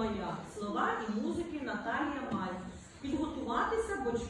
моя. Слова і музики Наталія Май. Підготуватися Бочкова